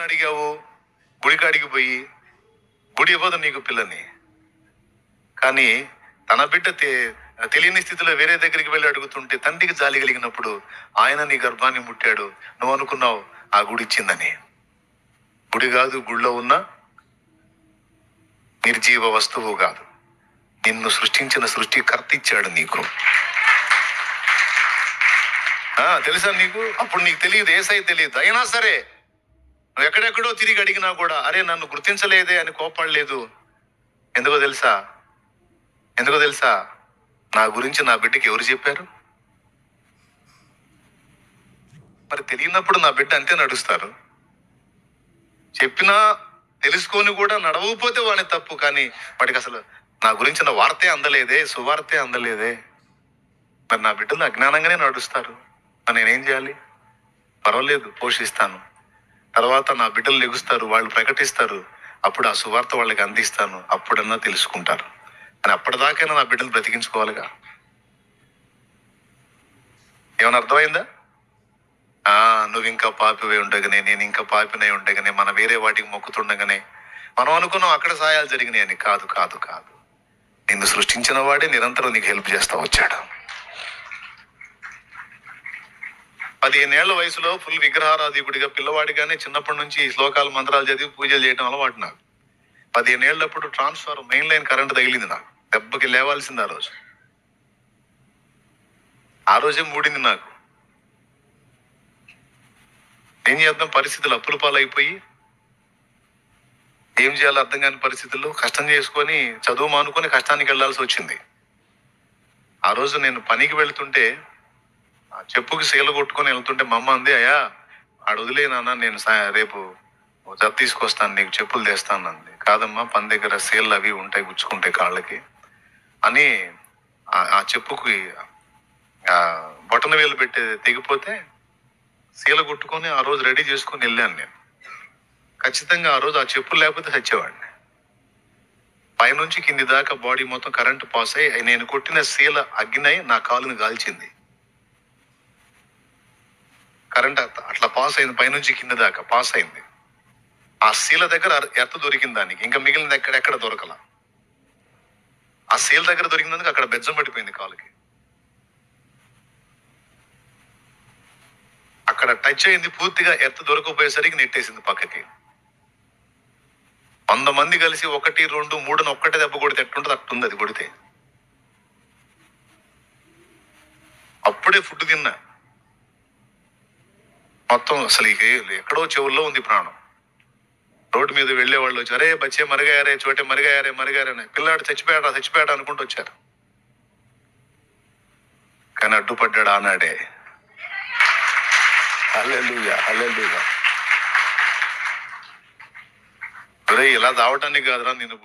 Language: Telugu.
మాటలు అడిగావు? గుడికాడికి పోయి? గుడి ఇవ్వదు నీకు పిల్లని. కానీ తన బిడ్డ తెలియని స్థితిలో వేరే దగ్గరికి వెళ్ళి అడుగుతుంటే తండ్రికి జాలి కలిగినప్పుడు ఆయన నీ గర్భాన్ని ముట్టాడు. నువ్వు అనుకున్నావు ఆ గుడి ఇచ్చిందని. గుడి కాదు గుడిలో ఉన్న నిర్జీవ వస్తువు కాదు. నిన్ను సృష్టించిన సృష్టికర్త ఇచ్చాడు నీకు. ఆ, తెలుసా నీకు? అప్పుడు నీకు తెలియదు ఏసై తెలియదు. అయినా సరే నువ్వు ఎక్కడెక్కడో తిరిగి అడిగినా కూడా అరే నన్ను గుర్తించలేదే అని కోపడలేదు ఎందుకో తెలుసా? ఎందుకో తెలుసా? నా గురించి నా బిడ్డకి ఎవరు చెప్పారు? మరి తెలియనప్పుడు నా బిడ్డ అంతే నడుస్తారు. చెప్పినా తెలుసుకొని కూడా నడవకపోతే వాడి తప్పు కానీ వాడికి అసలు నా గురించిన వార్తే అందలేదే సువార్తే అందలేదే. మరి నా బిడ్డలు అజ్ఞానంగానే నడుస్తారు. మరి నేనేం చేయాలి? పర్వాలేదు పోషిస్తాను. తర్వాత నా బిడ్డలు లెగుస్తారు వాళ్ళు ప్రకటిస్తారు. అప్పుడు ఆ సువార్త వాళ్ళకి అందిస్తాను. అప్పుడన్నా తెలుసుకుంటారు. అని అప్పటిదాకైనా నా బిడ్డలు బ్రతికించుకోవాలిగా. ఏమైనా అర్థమైందా? ఆ నువ్వు ఇంకా పాపివై ఉండగానే నేను ఇంకా పాపినై ఉండగానే మన వేరే వాటికి మొక్కుతుండగానే మనం అనుకున్నాం అక్కడ సాయాలు జరిగినాయి అని కాదు కాదు కాదు. నిన్ను సృష్టించిన వాడే నిరంతరం నీకు హెల్ప్ చేస్తా వచ్చాడు. పదిహేనేళ్ళ వయసులో ఫుల్ విగ్రహారాధికుడిగా పిల్లవాడిగానే చిన్నప్పటి నుంచి ఈ శ్లోకాలు మంత్రాలు చదివి పూజలు చేయడం అలవాటు నాకు. పదిహేనేళ్ళప్పుడు ట్రాన్స్ఫర్ మెయిన్ లైన్ కరెంట్ తగిలింది నాకు. దెబ్బకి లేవాల్సింది ఆ రోజు. ఆ రోజే మూడింది నాకు. ఏం చేద్దాం? పరిస్థితులు అప్పుల పాలైపోయి ఏం చేయాలో అర్థం కాని పరిస్థితుల్లో కష్టం చేసుకొని చదువు మానుకొని కష్టానికి వెళ్ళాల్సి వచ్చింది. ఆ రోజు నేను పనికి వెళ్తుంటే చెప్పుకి సీల కొట్టుకొని వెళ్తుంటే మా అమ్మ అంది అయ్యా ఆడ వదిలే నాన్న నేను రేపు ఓ జత తీసుకొస్తాను నీకు చెప్పులు తెస్తాను అంది. కాదమ్మా పని దగ్గర సీళ్ళు అవి ఉంటాయి గుచ్చుకుంటాయి కాళ్ళకి. అని ఆ- చెప్పుకి బొటన వేలు పెట్టి తెగిపోతే సీల కొట్టుకొని ఆ రోజు రెడీ చేసుకొని వెళ్ళాను నేను. ఖచ్చితంగా ఆ రోజు ఆ చెప్పులు లేకపోతే చచ్చేవాడిని. పైనుంచి కింది దాకా బాడీ మొత్తం కరెంటు పాస్ అయ్యి నేను కొట్టిన సీల అగ్గినై నా కాలుని కాల్చింది కరెంట్ అట్లా- పాస్ అయింది పైనుంచి కింద దాకా పాస్ అయింది. ఆ శీల దగ్గర ఎర్త దొరికింది దానికి. ఇంకా మిగిలినది ఎక్కడెక్కడ దొరకల. ఆ శీల దగ్గర దొరికినందుకు అక్కడ బెజ్జం పడిపోయింది కాలుకి. అక్కడ టచ్ అయింది పూర్తిగా ఎర్త్ దొరకపోయేసరికి నెట్టేసింది పక్కకి. వంద మంది కలిసి ఒకటి రెండు మూడుని ఒక్కటే దెబ్బ కొడితే ఎట్టుంటుంది అట్టుంది అది కొడితే. అప్పుడే ఫుడ్ తిన్నా. మొత్తం అసలు ఇక ఎక్కడో చెవుల్లో ఉంది ప్రాణం. రోడ్డు మీద వెళ్ళే వాళ్ళు వచ్చి అరే బచ్చే మరిగాయారే చోటే మరిగాయారే మరిగారే అని. పిల్లాడు చచ్చిపోయాడా చచ్చిపోయాడా అనుకుంటూ వచ్చారు. కానీ అడ్డుపడ్డాడు ఆనాడే. హల్లెలూయా హల్లెలూయా. ఇలా దావటానికి కాదురా నిన్ను